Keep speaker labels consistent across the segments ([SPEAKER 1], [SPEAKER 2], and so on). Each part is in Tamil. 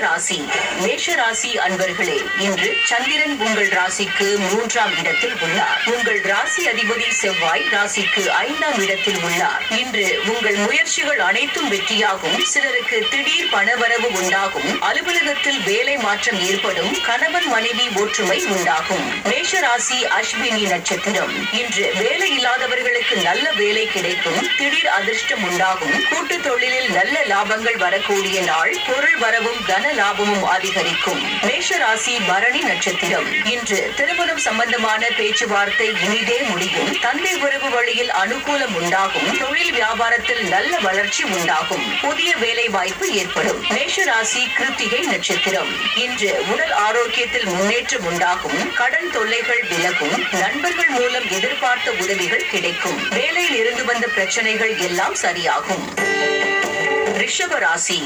[SPEAKER 1] ராசி மேஷ ராசி அன்பர்களே இன்று சந்திரன் உங்கள் ராசிக்கு மூன்றாம் இடத்தில் உள்ளார். உங்கள் ராசி அதிபதி செவ்வாய் ராசிக்கு ஐந்தாம் இடத்தில் உள்ளார். இன்று உங்கள் முயற்சிகள் அனைத்தும் வெற்றியாகும். சிலருக்கு திடீர் பணவரவு உண்டாகும். அலுவலகத்தில் வேலை மாற்றம் ஏற்படும். கணவன் மனைவி ஒற்றுமை உண்டாகும். மேஷ ராசி அஸ்வினி நட்சத்திரம். இன்று வேலை இல்லாதவர்களுக்கு நல்ல வேலை கிடைக்கும். திடீர் அதிர்ஷ்டம் உண்டாகும். கூட்டு தொழிலில் நல்ல லாபங்கள் வரக்கூடிய நாள். பொருள் வரவும் தன லாபமும் அதிகரிக்கும். மேஷராசி பரணி நட்சத்திரம். இன்று திருமணம் சம்பந்தமான பேச்சுவார்த்தை இனிதே முடியும். தந்தை உறவு வழியில் அனுகூலம் உண்டாகும். தொழில் வியாபாரத்தில் நல்ல வளர்ச்சி உண்டாகும். புதிய வேலை வாய்ப்பு ஏற்படும். மேஷராசி கிருத்திகை நட்சத்திரம். இன்று உடல் ஆரோக்கியத்தில் முன்னேற்றம் உண்டாகும். கடன் தொல்லைகள் விலகும். நண்பர்கள் மூலம் எதிர்பார்த்த உதவிகள் கிடைக்கும். வேலையில் இருந்து வந்த பிரச்சனைகள் எல்லாம் சரியாகும். ரிஷபராசி.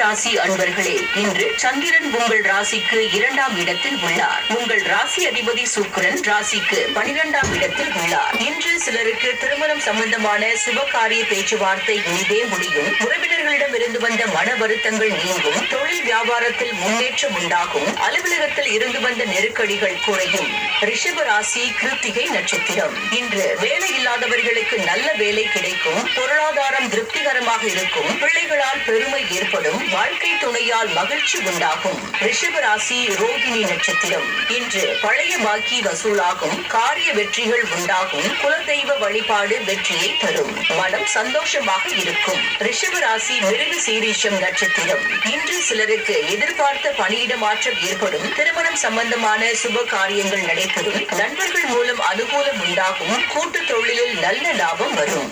[SPEAKER 1] ராசி அன்பர்களே இன்று சந்திரன் உங்கள் ராசிக்கு இரண்டாம் இடத்தில் உள்ளார். உங்கள் ராசி அதிபதி சுக்கிரன் ராசிக்கு பனிரெண்டாம் இடத்தில் உள்ளார். இன்று சிலருக்கு திருமணம் சம்பந்தமான சுபகாரிய பேச்சுவார்த்தை இனிதே முடியும். உறவினர்களிடம் இருந்து வந்த மன வருத்தங்கள் நீங்கும். தொழில் வியாபாரத்தில் முன்னேற்றம் உண்டாகும். அலுவலகத்தில் இருந்து வந்த நெருக்கடிகள் குறையும். ரிஷப ராசி கிருத்திகை நட்சத்திரம். இன்று வேலை இல்லாதவர்களுக்கு நல்ல வேலை கிடைக்கும். பொருளாதாரம் திருப்திகரமாக இருக்கும். பிள்ளை பிள்ளைகளால் பெருமை ஏற்படும் வாழ்க்கை துணையால் மகிழ்ச்சி உண்டாகும். ரிஷப ராசி ரோகிணி நட்சத்திரம். இன்று பழைய பாக்கி வசூலாகும் காரிய வெற்றிகள் உண்டாகும் குலதெய்வ வழிபாடு வெற்றியை தரும். மனம் சந்தோஷமாக இருக்கும். ரிஷப ராசி மிருக சீரிஷம் நட்சத்திரம். இன்று சிலருக்கு எதிர்பார்த்த பணியிட மாற்றம் ஏற்படும் திருமணம் சம்பந்தமான சுப காரியங்கள் நடைபெறும். நண்பர்கள் மூலம் அனுகூலம் உண்டாகும் கூட்டு தொழிலில் நல்ல லாபம் வரும்.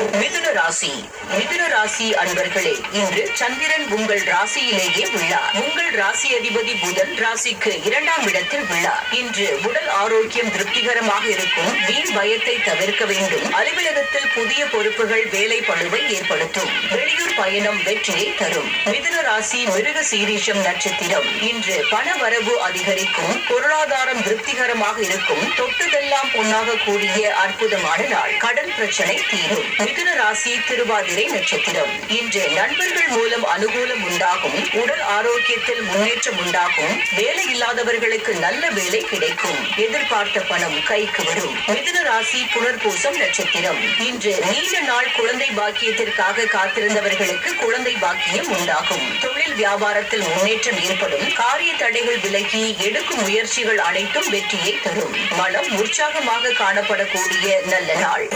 [SPEAKER 1] மிதுன ராசி. மிதுன ராசி அன்பர்களே இன்று சந்திரன் உங்கள் ராசியிலேயே உள்ளார். உங்கள் ராசி அதிபதி புதன் ராசிக்கு இரண்டாம் இடத்தில் உள்ளார். இன்று உடல் ஆரோக்கியம் திருப்திகரமாக இருக்கும். வீண் பயத்தை தவிர்க்க வேண்டும். அலுவலகத்தில் புதிய பொறுப்புகள் வேலை பழுவை ஏற்படுத்தும். வெளியூர் பயணம் வெற்றியை தரும். மிதுன ராசி மிருக சீரீஷம் நட்சத்திரம். இன்று பண வரவு அதிகரிக்கும். பொருளாதாரம் திருப்திகரமாக இருக்கும். தொட்டதெல்லாம் பொன்னாக கூடிய அற்புதமான நாள். கடன் பிரச்சனை தீரும். மிதுன ராசி திருவாதிரை நட்சத்திரம். இன்று நண்பர்கள் மூலம் அனுகூலம் உண்டாகும் உடல் ஆரோக்கியத்தில் முன்னேற்றம் உண்டாகும் வேலை இல்லாதவர்களுக்கு நல்ல வேலை கிடைக்கும். எதிர்பார்த்த பணம் கைக்கு வரும். மிதுன ராசி புனர்பூசம் நட்சத்திரம். இன்று நீண்ட நாள் குழந்தை பாக்கியத்திற்காக காத்திருந்தவர்களுக்கு குழந்தை பாக்கியம் உண்டாகும். தொழில் வியாபாரத்தில் முன்னேற்றம் ஏற்படும். காரிய தடைகள் விலகி எடுக்கும் முயற்சிகள் அனைத்தும் வெற்றியை தரும். மனம் உற்சாகமாக காணப்படக்கூடிய நல்ல நாள்.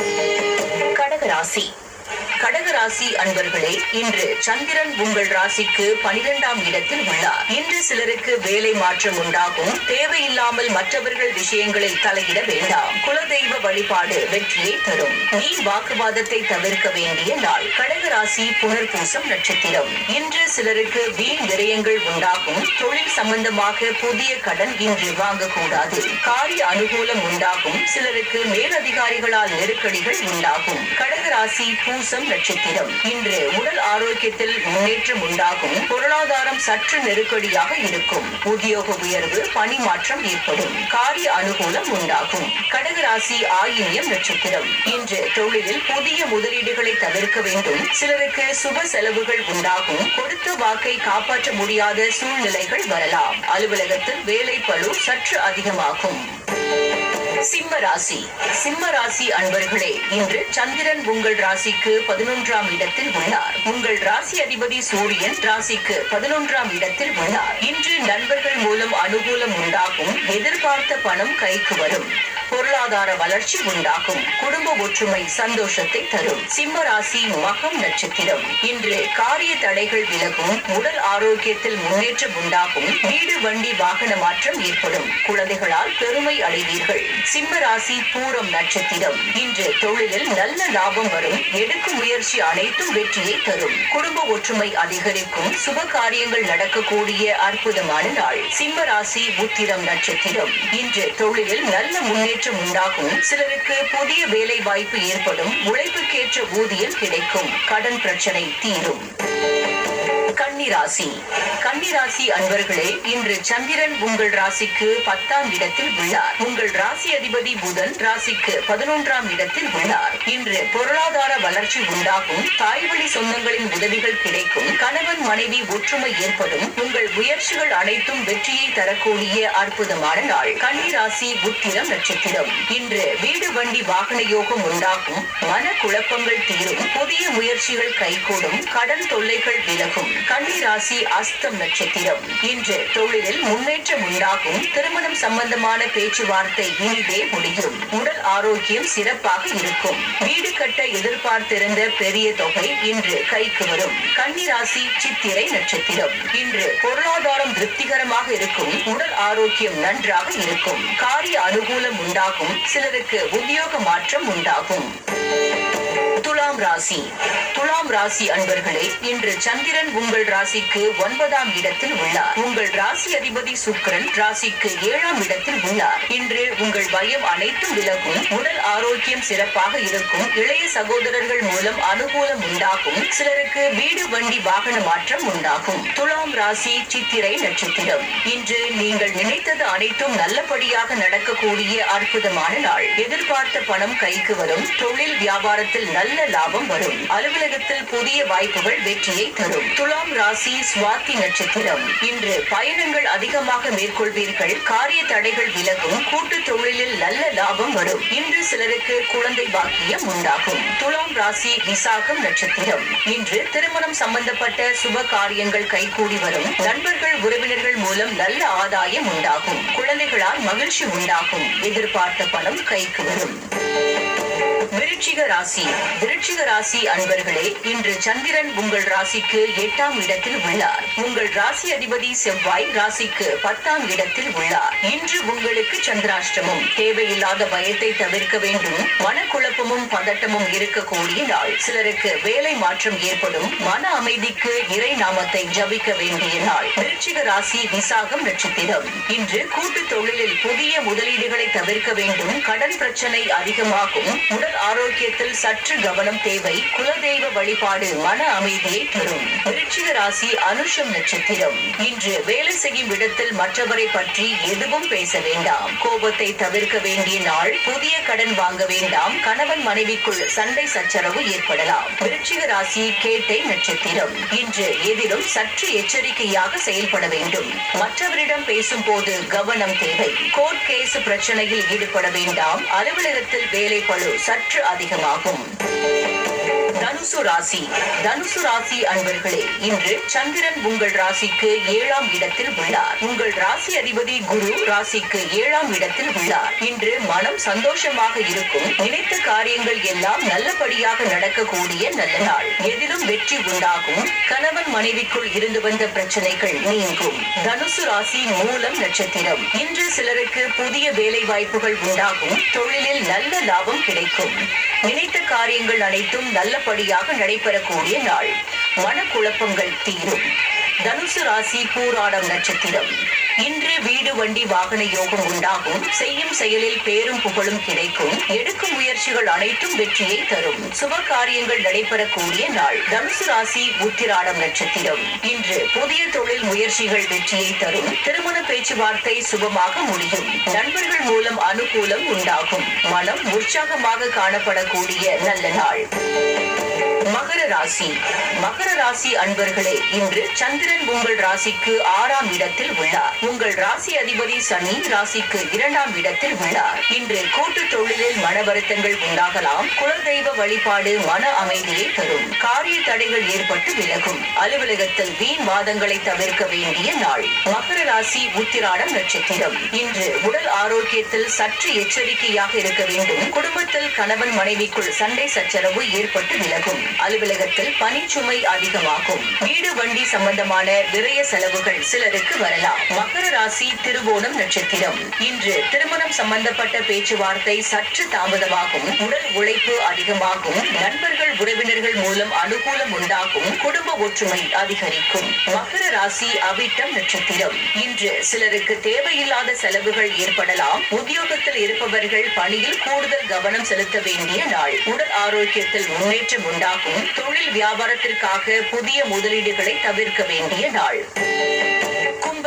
[SPEAKER 1] கடகராசி. கடக ராசி அன்பர்களே இன்று சந்திரன் உங்கள் ராசிக்கு பனிரெண்டாம் இடத்தில் உள்ளார். இன்று சிலருக்கு வேலை மாற்றம் உண்டாகும். தேவையில்லாமல் மற்றவர்கள் விஷயங்களில் தலையிட வேண்டாம். குலதெய்வ வழிபாடு வெற்றியை தரும். நீ வாக்குவாதத்தை தவிர்க்க வேண்டிய நாள். கடகராசி புனர்பூசம் நட்சத்திரம். இன்று சிலருக்கு வீண் விரயங்கள் உண்டாகும். தொழில் சம்பந்தமாக புதிய கடன் இன்று வாங்கக்கூடாது. காரிய அனுகூலம் உண்டாகும். சிலருக்கு மேலதிகாரிகளால் நெருக்கடிகள் உண்டாகும். கடக ராசி பூசம் நட்சத்திரம். இன்று உடல் ஆரோக்கியத்தில் முன்னேற்றம் உண்டாகும். பொருளாதாரம் சற்று நெருக்கடியாக இருக்கும். உத்தியோக உயர்வு பணி மாற்றம் ஏற்படும். காரிய அனுகூலம் உண்டாகும். கடகராசி ஆயினியம் நட்சத்திரம். இன்று தொழிலில் புதிய முதலீடுகளை தவிர்க்க வேண்டும். சிலருக்கு சுப செலவுகள் உண்டாகும். கொடுத்த வாக்கை காப்பாற்ற முடியாத சூழ்நிலைகள் வரலாம். அலுவலகத்தில் வேலை பளு சற்று அதிகமாகும். சிம்ம ராசி. சிம்ம ராசி அன்பர்களே இன்று சந்திரன் உங்கள் ராசிக்கு பதினொன்றாம் இடத்தில் உள்ளார். உங்கள் ராசி அதிபதி சூரியன் ராசிக்கு பதினொன்றாம் இடத்தில் உள்ளார். இன்று நண்பர்கள் மூலம் அனுகூலம் உண்டாகும் எதிர்பார்த்த பணம் கைக்கு வரும். பொருளாதார வளர்ச்சி உண்டாகும். குடும்ப ஒற்றுமை சந்தோஷத்தை தரும். சிம்ம ராசி மகம் நட்சத்திரம். இன்று காரிய தடைகள் விலகும். உடல் ஆரோக்கியத்தில் முன்னேற்றம் உண்டாகும். வீடு வண்டி வாகன மாற்றம் ஏற்படும். குழந்தைகளால் பெருமை அடைவீர்கள். சிம்ம ராசி பூரம் நட்சத்திரம். இன்று தொழிலில் நல்ல லாபம் வரும். எடுக்கும் முயற்சி அனைத்தும் வெற்றியை தரும். குடும்ப ஒற்றுமை அதிகரிக்கும். சுப காரியங்கள் நடக்கக்கூடிய அற்புதமான நாள். சிம்ம ராசி உத்திரம் நட்சத்திரம். இன்று தொழிலில் நல்ல முன்னேற்றம் உண்டாகும். சிலருக்கு புதிய வேலை வாய்ப்பு ஏற்படும். உழைப்புக்கேற்ற ஊதியம் கிடைக்கும். கடன் பிரச்சனை தீரும். கன்னிராசி. கன்னிராசி அன்பர்களே இன்று சந்திரன் உங்கள் ராசிக்கு பத்தாம் இடத்தில் உள்ளார். உங்கள் ராசி அதிபதி புதன் ராசிக்கு பதினொன்றாம் இடத்தில் உள்ளார். இன்று பொருளாதார வளர்ச்சி உண்டாகும். தாய்வழி சொந்தங்களின் உதவிகள் கிடைக்கும். கணவன் மனைவி ஒற்றுமை ஏற்படும். உங்கள் முயற்சிகள் அனைத்தும் வெற்றியை தரக்கூடிய அற்புதமான நாள். கன்னிராசி உத்திரம் நட்சத்திரம். இன்று வீடு வண்டி வாகன யோகம் உண்டாகும். மன குழப்பங்கள் தீரும். புதிய முயற்சிகள் கைகூடும். கடன் தொல்லைகள் விலகும். கன்னி ராசி அஸ்தம் நட்சத்திரம். இன்று தொழிலில் முன்னேற்றம் உண்டாகும். திருமணம் சம்பந்தமான பேச்சுவார்த்தை இனிதே முடியும். உடல் ஆரோக்கியம் சிறப்பாக இருக்கும். வீடு கட்ட எதிர்பார்த்திருந்த பெரிய தொகை இன்று கைக்கு வரும். கன்னிராசி சித்திரை நட்சத்திரம். இன்று பொருளாதாரம் திருப்திகரமாக இருக்கும். உடல் ஆரோக்கியம் நன்றாக இருக்கும். காரிய அனுகூலம் உண்டாகும். சிலருக்கு உத்தியோக மாற்றம் உண்டாகும். துலாம் ராசி. துலாம் ராசி அன்பர்களே இன்று சந்திரன் உங்கள் ராசிக்கு ஒன்பதாம் இடத்தில் உள்ளார். உங்கள் ராசி அதிபதி சுக்கிரன் ராசிக்கு ஏழாம் இடத்தில் உள்ளார். இன்று உங்கள் பயம் அனைத்தும் விலகும் உடல் ஆரோக்கியம் சிறப்பாக இருக்கும் இளைய சகோதரர்கள் மூலம் அனுகூலம் உண்டாகும் சிலருக்கு வீடு வண்டி வாகன மாற்றம் உண்டாகும். துலாம் ராசி சித்திரை நட்சத்திரம். இன்று நீங்கள் நினைத்தது அனைத்தும் நல்லபடியாக நடக்கக்கூடிய அற்புதமான நாள். எதிர்பார்த்த பணம் கைக்கு வரும் தொழில் வியாபாரத்தில் நல்ல லாபம் வரும். அலுவலகத்தில் புதிய வாய்ப்புகள் வெற்றியை தரும். துலாம் ராசி சுவாத்தி நட்சத்திரம். இன்று பயணங்கள் அதிகமாக மேற்கொள்வீர்கள். காரிய தடைகள் விலகும். கூட்டு தொழிலில் நல்ல லாபம் வரும். இன்று சிலருக்கு குழந்தை பாக்கியம் உண்டாகும். துலாம் ராசி விசாகம் நட்சத்திரம். இன்று திருமணம் சம்பந்தப்பட்ட சுப காரியங்கள் கைகூடி வரும். நண்பர்கள் உறவினர்கள் மூலம் நல்ல ஆதாயம் உண்டாகும். குழந்தைகளால் மகிழ்ச்சி உண்டாகும். எதிர்பார்த்த பணம் கைக்கு வரும். விருச்சிக ராசி. விருச்சிக ராசி அன்பர்களே இன்று சந்திரன் உங்கள் ராசிக்கு எட்டாம் இடத்தில் உள்ளார். உங்கள் ராசி அதிபதி செவ்வாய் ராசிக்கு பத்தாம் இடத்தில் உள்ளார். இன்று உங்களுக்கு சந்திராஷ்டமம். தேவையில்லாத பயத்தை தவிர்க்க வேண்டும். மனக்குழப்பமும் பதட்டமும் இருக்கக்கூடிய நாள். சிலருக்கு வேலை மாற்றம் ஏற்படும். மன அமைதிக்கு இறை நாமத்தை ஜபிக்க வேண்டிய நாள். விருச்சிக ராசி விசாகம் நட்சத்திரம். இன்று கூட்டு தொழிலில் புதிய முதலீடுகளை தவிர்க்க வேண்டும். கடன் பிரச்சனை அதிகமாகும். உடல் ஆரோக்கியத்தில் சற்று கவனம் தேவை. குலதெய்வ வழிபாடு மன அமைதியை தரும். விருச்சிக ராசி அனுஷம் நட்சத்திரம். இன்று வேலை செய்யும் இடத்தில் மற்றவரை பற்றி எதுவும் பேச வேண்டாம். கோபத்தை தவிர்க்க வேண்டிய நாள். புதிய கடன் வாங்க வேண்டாம். கணவன் மனைவிக்குள் சண்டை சச்சரவு ஏற்படலாம். விருச்சிக ராசி கேட்டை நட்சத்திரம். இன்று எதிலும் சற்று எச்சரிக்கையாக செயல்பட வேண்டும். மற்றவரிடம் பேசும் போது கவனம் தேவை. கோர்ட் கேஸ் பிரச்சனையில் ஈடுபட வேண்டாம். அலுவலகத்தில் வேலை பழு சற்று அதிகமாகும். தனுசு ராசி. தனுசு ராசி அன்பர்களே இன்று சந்திரன் உங்கள் ராசிக்கு ஏழாம் இடத்தில் உள்ளார். உங்கள் ராசி அதிபதி குரு ராசிக்கு ஏழாம் இடத்தில் உள்ளார். இன்று மனம் சந்தோஷமாக இருக்கும். நினைத்த காரியங்கள் எல்லாம் நல்லபடியாக நடக்கக்கூடிய நல்ல நாள். எதிலும் வெற்றி உண்டாகும். கணவன் மனைவிக்குள் இருந்து வந்த பிரச்சனைகள் நீங்கும். தனுசு ராசி மூலம் நட்சத்திரம். இன்று சிலருக்கு புதிய வேலை வாய்ப்புகள் உண்டாகும். தொழிலில் நல்ல லாபம் கிடைக்கும். நினைத்த காரியங்கள் அனைத்தும் நல்லபடியாக நடைபெறக்கூடிய நாள். மனக்குழப்பங்கள் தீரும். தனுசு ராசி கூராடம் நட்சத்திரம். இன்று வீடு வண்டி வாகன யோகம் உண்டாகும். செய்யும் செயலில் பேரும் புகழும் கிடைக்கும். எடுக்கும் முயற்சிகள் அனைத்தும் வெற்றியை தரும். சுப காரியங்கள் நடைபெறக்கூடிய நாள். தனுசு ராசி உத்திராடம் நட்சத்திரம். இன்று புதிய தொழில் முயற்சிகள் வெற்றியை தரும். திருமண பேச்சுவார்த்தை சுபமாக முடியும். நண்பர்கள் மூலம் அனுகூலம் உண்டாகும். மனம் உற்சாகமாக காணப்படக்கூடிய நல்ல நாள். மகர ராசி. மகர ராசி அன்பர்களே இன்று சந்திரன் உங்கள் ராசிக்கு ஆறாம் இடத்தில் உள்ளார். உங்கள் ராசி அதிபதி சனி ராசிக்கு இரண்டாம் இடத்தில் உள்ளார். இன்று கூட்டு தொழிலில் மன வருத்தங்கள் உண்டாகலாம். குலதெய்வ வழிபாடு மன அமைதியை தரும். காரிய தடைகள் ஏற்பட்டு விலகும். அலுவலகத்தில் வீண் வாதங்களை தவிர்க்க வேண்டிய நாள். மகர ராசி உத்திராடம் நட்சத்திரம். இன்று உடல் ஆரோக்கியத்தில் சற்று எச்சரிக்கையாக இருக்க வேண்டும். குடும்பத்தில் கணவன் மனைவிக்குள் சண்டை சச்சரவு ஏற்பட்டு விலகும். அலுவலகத்தில் பணிச்சுமை அதிகமாகும். வீடு வண்டி சம்பந்தமான விரய செலவுகள் சிலருக்கு வரலாம். மகர ராசி திருவோணம் நட்சத்திரம். இன்று திருமணம் சம்பந்தப்பட்ட பேச்சுவார்த்தை சற்று தாமதமாகும். உடல் உழைப்பு அதிகமாகும். நண்பர்கள் உறவினர்கள் மூலம் அனுகூலம் உண்டாகும். குடும்ப ஒற்றுமை அதிகரிக்கும். மகர ராசி அவிட்டம் நட்சத்திரம். இன்று சிலருக்கு தேவையில்லாத செலவுகள் ஏற்படலாம். உத்தியோகத்தில் இருப்பவர்கள் பணியில் கூடுதல் கவனம் செலுத்த வேண்டிய நாள். உடல் ஆரோக்கியத்தில் முன்னேற்றம் உண்டாகும். தொழில் வியாபாரத்திற்காக புதிய முதலீடுகளை தவிர்க்க வேண்டிய நாள்.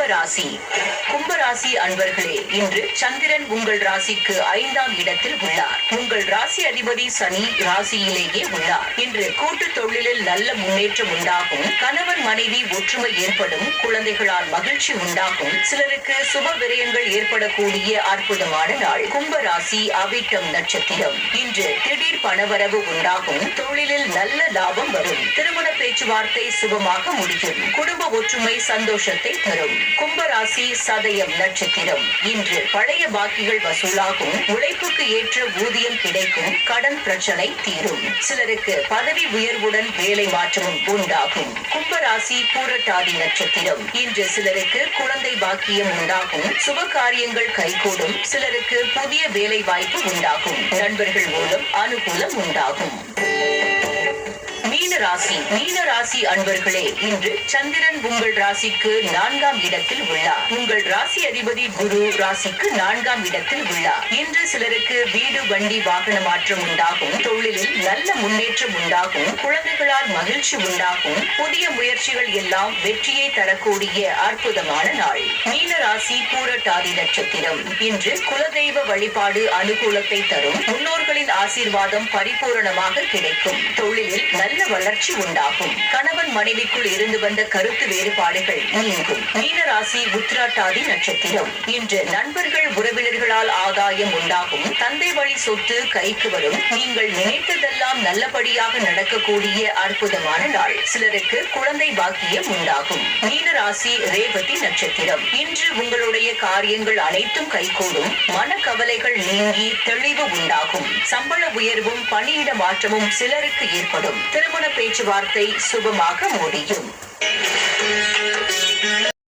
[SPEAKER 1] கும்பராசி. கும்பராசி அன்பர்களே இன்று சந்திரன் உங்கள் ராசிக்கு ஐந்தாம் இடத்தில் உள்ளார். உங்கள் ராசி அதிபதி சனி ராசியிலேயே உள்ளார். இன்று கூட்டு தொழிலில் நல்ல முன்னேற்றம் உண்டாகும். கணவன் மனைவி ஒற்றுமை ஏற்படும். குழந்தைகளால் மகிழ்ச்சி உண்டாகும். சிலருக்கு சுப விரயங்கள் ஏற்படக்கூடிய அற்புதமான நாள். கும்பராசி அவிட்டம் நட்சத்திரம். இன்று திடீர் பணவரவு உண்டாகும். தொழிலில் நல்ல லாபம் வரும். திருமண பேச்சுவார்த்தை சுபமாக முடியும். குடும்ப ஒற்றுமை சந்தோஷத்தை தரும். கும்பராசி சதயம் நட்சத்திரம். இன்று பழைய பாக்கிகள் வசூலாகும். உழைப்புக்கு ஏற்ற ஊதியம் கிடைக்கும். கடன் பிரச்சனை தீரும். சிலருக்கு பதவி உயர்வுடன் வேலை மாற்றமும் உண்டாகும். கும்பராசி பூரட்டாதி நட்சத்திரம். இன்று சிலருக்கு குழந்தை பாக்கியம் உண்டாகும். சுப காரியங்கள் கைகூடும். சிலருக்கு புதிய வேலை வாய்ப்பு உண்டாகும். நண்பர்கள் மூலம் அனுகூலம் உண்டாகும். மீன ராசி மீன ராசி அன்பர்களே இன்று சந்திரன் உங்கள் ராசிக்கு நான்காம் இடத்தில் உள்ளார். உங்கள் ராசி அதிபதி குரு ராசிக்கு நான்காம் இடத்தில் உள்ளார். இன்று சிலருக்கு வீடு வண்டி வாகன மாற்றம் உண்டாகும். தொழிலில் நல்ல முன்னேற்றம் உண்டாகும். குழந்தைகளால் மகிழ்ச்சி உண்டாகும். புதிய முயற்சிகள் எல்லாம் வெற்றியை தரக்கூடிய அற்புதமான நாள். மீன ராசி பூரட்டாதி நட்சத்திரம். இன்று குலதெய்வ வழிபாடு அனுகூலத்தை தரும். முன்னோர்களின் ஆசீர்வாதம் பரிபூரணமாக கிடைக்கும். தொழிலில் நல்ல வளர்ச்சி உண்டாகும். கணவன் மனைவிக்குள் இருந்து வந்த கருத்து வேறுபாடுகள் நீங்கும். மீனராசி உத்ராட்டாதி நட்சத்திரம். இன்று நண்பர்கள் உறவினர்களால் ஆதாயம் உண்டாகும். தந்தை வழி சொத்து கைக்கு வரும். நீங்கள் நினைத்ததெல்லாம் நல்லபடியாக நடக்கக்கூடிய அற்புதமான நாள். சிலருக்கு குழந்தை பாக்கியம் உண்டாகும். மீனராசி ரேவதி நட்சத்திரம். இன்று உங்களுடைய காரியங்கள் அனைத்தும் கைகூடும். மனக்கவலைகள் நீங்கி தெளிவு உண்டாகும். சம்பள உயர்வும் பணியிட மாற்றமும் சிலருக்கு ஏற்படும். திருமண பேச்சுவார்த்தை சுபமாக முடியும்.